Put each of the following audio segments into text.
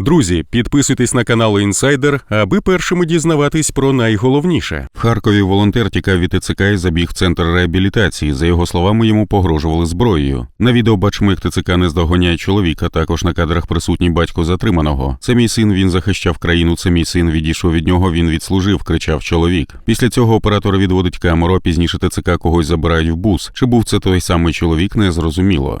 Друзі, підписуйтесь на канал Інсайдер, аби першими дізнаватись про найголовніше. В Харкові волонтер тікав від ТЦК і забіг в центр реабілітації. За його словами, йому погрожували зброєю. На відео бачмик ТЦК не здоганяє чоловіка. Також на кадрах присутній батько затриманого. Це мій син. Він захищав країну. Це мій син відійшов від нього. Він відслужив. кричав чоловік. Після цього оператор відводить камеру. Пізніше ТЦК когось забирають в бус. Чи був це той самий чоловік, не зрозуміло.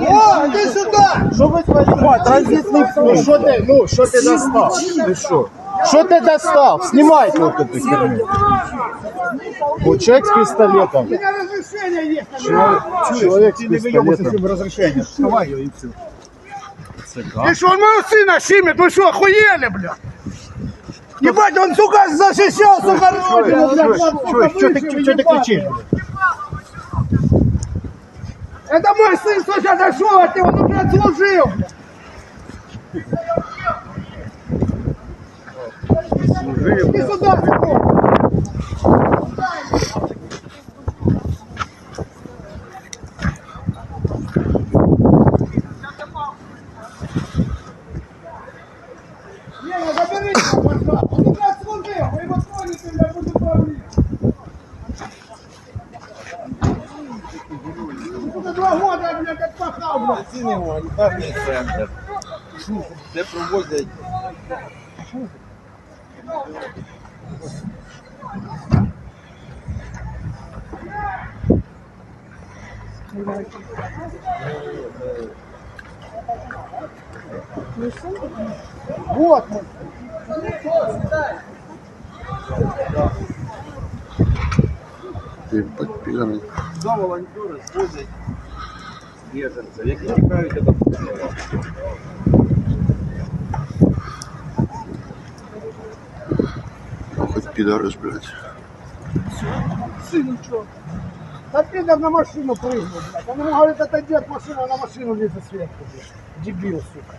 О, иди сюда! Що ви твої транзитний Ну що ти, ну, що ти достав? Ти що? Що ти достав? Знімайте вот эту херню. О, человек с пистолетом. У меня разрешение есть. Человек, человек с пистолетом. без разрешения. Вставай ее и все. Ты что, он моего сына щимит? Вы что, охуели, бля? Ебать, он, сука, защищал, сука, родину, бля. Что ты, что ты кричишь? Это мой сын, слушай, отошел от него, он, блядь, служил, бля. Иди сюда, сынок. Не, ну заберите его, пожалуйста. Он, блядь, служил, вы его тронете, блядь, буду править. Уже два года, блядь, как пахал, блядь. гуманітарний центр, де проводять Вот мы. Ты подпиленный. за волонтери звозять біженців, які тікають від обстрілу. Ну, хоть пидоры, блядь. Сын, что? Да ты там на машину прыгнул, блядь. Он ему говорит, это дед машина, а на машину лезет сверху, блядь. Дебил, сука.